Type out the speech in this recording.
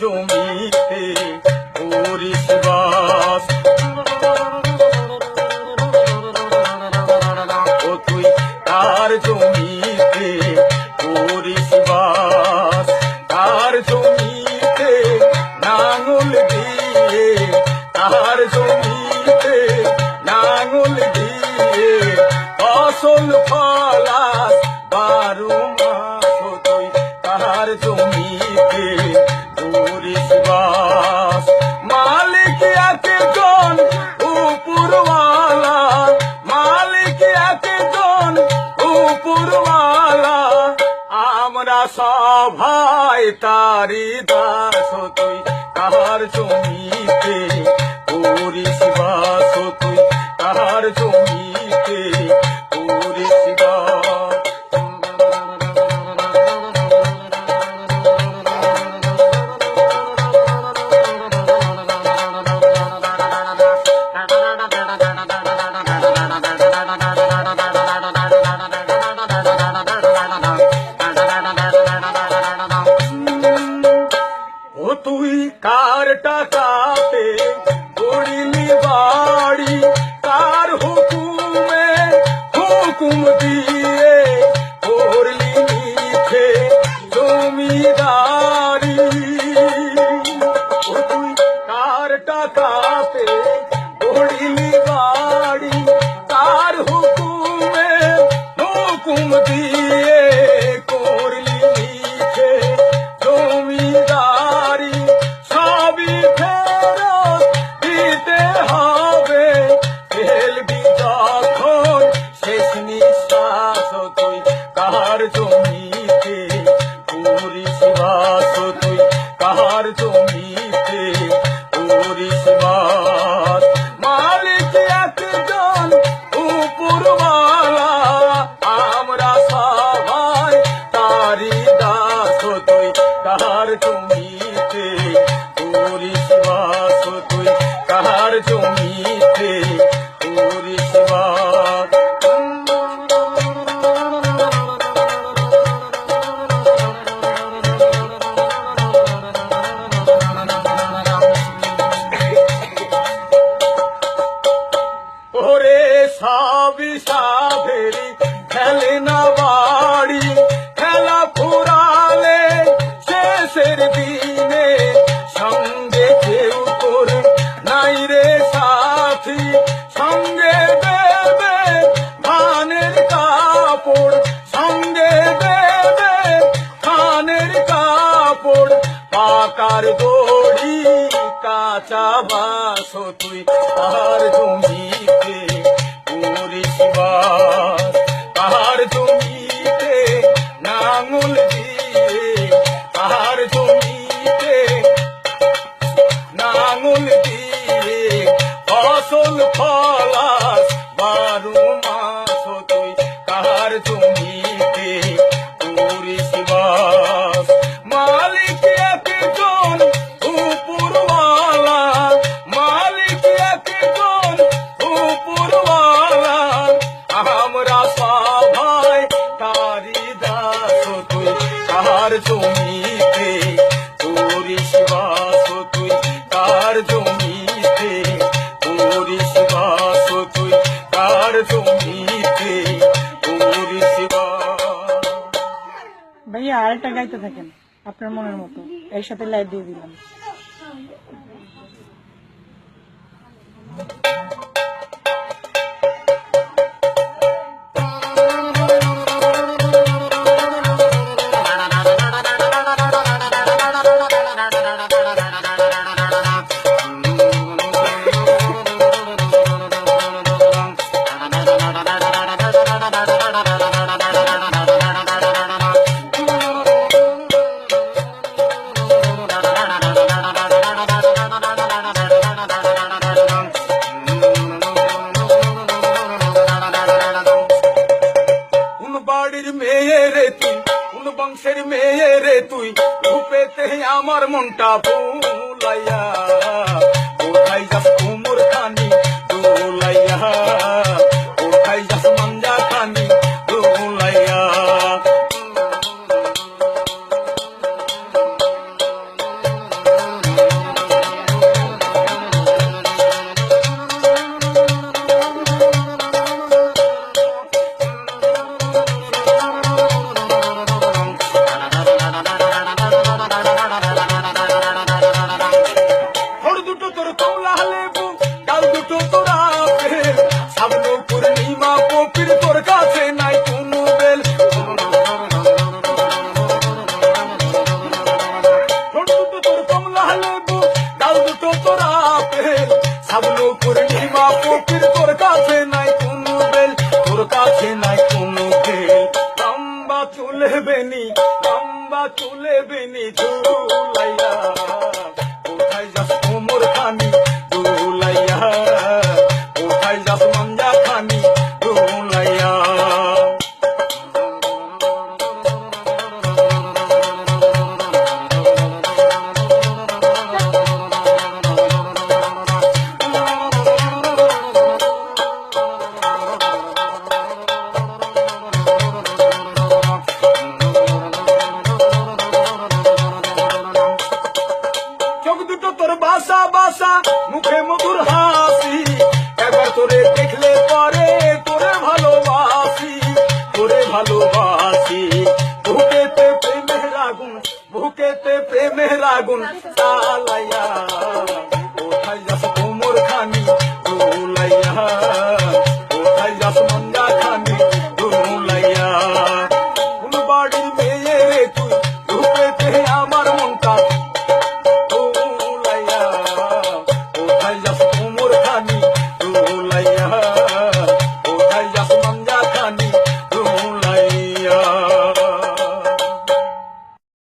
জমিতে করিস বাস। তারি দাস তুই তাহার জমিতে করিস বাস তুই তাহার জমি টাকা Mm-hmm. আর গড়ি কাঁচা বাস তুই আর জমিতে পুরিস আর নাঙল দিয়ে আর জমিতে নাঙল ফসল বারো মাস ভাইয়া আরেকটা গাইতে থাকেন আপনার মনের মতো। এর সাথে লাইভ দিয়ে দিলাম। আমার মনটা ভুলাইয়া কমলা লেবু ডাল দুটো তোরা আপেল সাবন পূর্ণিমা পপির তোর কাছে নাই কোনো বেল। তোর কমলা লেবু ডাল দুটো তোর আপেল সাবন ছোট তোর বাসা বাসা, মুখে মধুর হাসি। একবার তোরে দেখলে পরে তোরে ভালোবাসি তোরে ভালোবাসি। বুকেতে প্রেমের আগুন, বুকেতে প্রেমের আগুন যাস কোমর খানি দুলাইয়া কোথায় যাস মন্দা তুই ঢুকেতে আমার মনটা